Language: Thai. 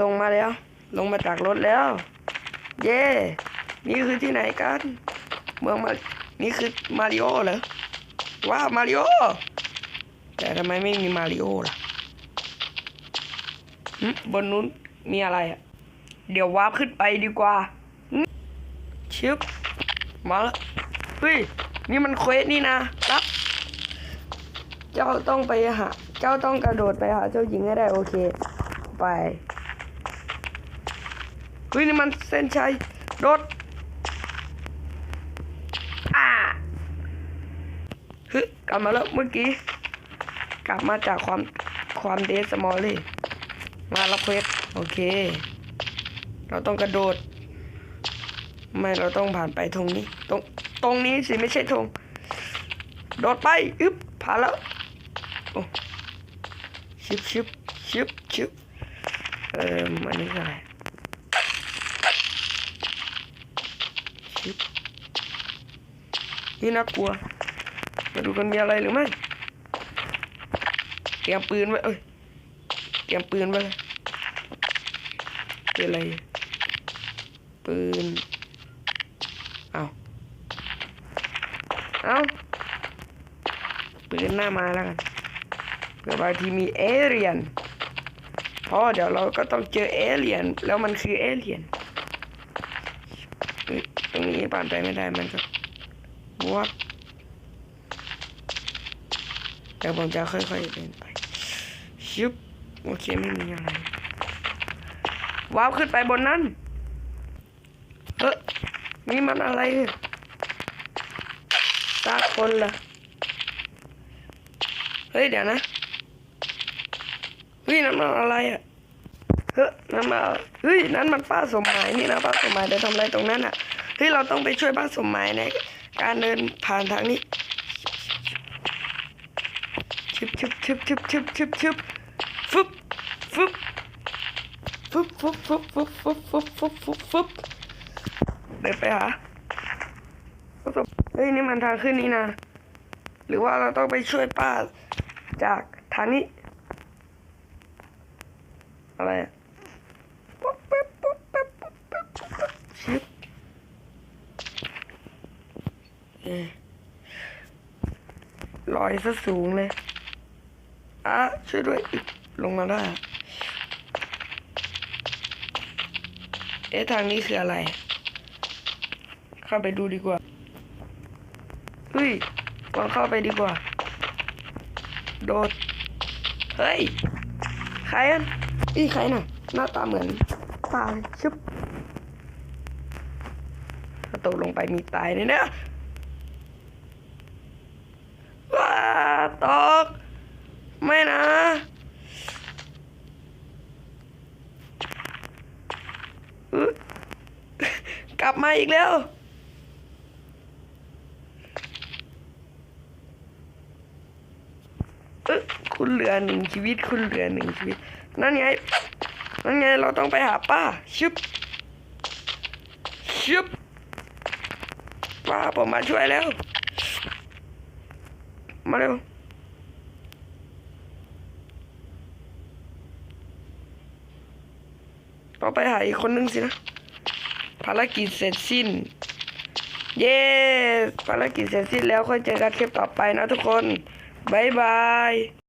ลงมาแล้ว ลงมาจากรถแล้ว เย่นี่คือที่ไหนกัน เมืองมา นี่คือมาริโอเหรอ ว้าวมาริโอ แต่ทำไมไม่มีมาริโอล่ะบนนู้นมีอะไรอะ เดี๋ยววาร์ปขึ้นไปดีกว่า ชิบมาแล้ว เฮ้ย นี่มันเควสนี่นะรับ เจ้าต้องไปหา เจ้าต้องกระโดดไปหาเจ้าหญิงให้ได้โอเค ไป เฮ้ยนี่มันเส้นชัยโดดอ่าเฮ้ยกลับมาแล้วเมื่อกี้ กลับมาจากความความเดสมอลเลยมารับเควสโอเค เราต้องกระโดด ไม่เราต้องผ่านไปตรงนี้ ตรงตรงนี้สิไม่ใช่ตรงโดดไปอึ๊บผ่านแล้วโอ้ชิบชิบชิบชิบเอ่ออันนี้อะไรชิบ นี่น่ากลัว มาดูกันมีอะไรหรือไม่เตรียมปืนไว้ เอ้ยเตรียมปืนไว้เป็นอะไร ปืน เอาเอาปืนหน้ามาแล้วกันเผื่อบางทีมีเอเลียนเพราะเดี๋ยวเราก็ต้องเจอเอเลียน แล้วมันคือเอเลียน ตรงนี้ผ่านไปไม่ได้มันก็วัดเดี๋ยวผมจะค่อยๆเดินไปชุบโอเคไม่มีอะไรว้าวขึ้นไปบนนั้นเฮ้ยนี่มันอะไรเนี่ยตาคนละเฮ้ยเดี๋ยวนะเฮ้ยนั่นมันอะไรอะ เฮ้ยนั่นมาเฮ้ยนั่นมันป้าสมหมายนี่นะป้าสมหมายเดินทำอะไรตรงนั้นอะเฮ้ยเราต้องไปช่วยป้าสมหมายในการเดินผ่านทางนี้ชิบชิบชิบชิบชิบชิบชิบฟึบฟึบฟึบฟึบฟึบฟึบฟึบฟึบฟึบฟึบฟึบเดินไปหาประสบเฮ้ยนี่มันทางขึ้นนี่นะ หรือว่าเราต้องไปช่วยป้าจากทางนี้ อะไรอะปุ๊บปิ๊บปุ๊บปิ๊บปุ๊บปิ๊บปุ๊บปิ๊บชิบเอ๊ะ ลอยซะสูงเลยอะช่วยด้วยลงมาได้ เอ๊ะทางนี้คืออะไร เข้าไปดูดีกว่าเฮ้ยลองเข้าไปดีกว่า โดด เฮ้ย ใครอะอีใครน่ะ หน้าตาเหมือนตาชึบ ตกลงไปมีตายแน่เนี่ยว้าตก ไม่นะกลับมาอีกแล้วคุณเหลือหนึ่งชีวิตคุณเหลือหนึ่งชีวิต นั่นไง นั่นไงเราต้องไปหาป้าชึบชึบ ป้าผมมาช่วยแล้ว มาเร็วต้องไปหาอีกคนนึงสินะ ภารกิจเสร็จสิ้น เย้ ภารกิจเสร็จสิ้นแล้วค่อยเจอกันคลิปต่อไปนะทุกคน บ๊ายบาย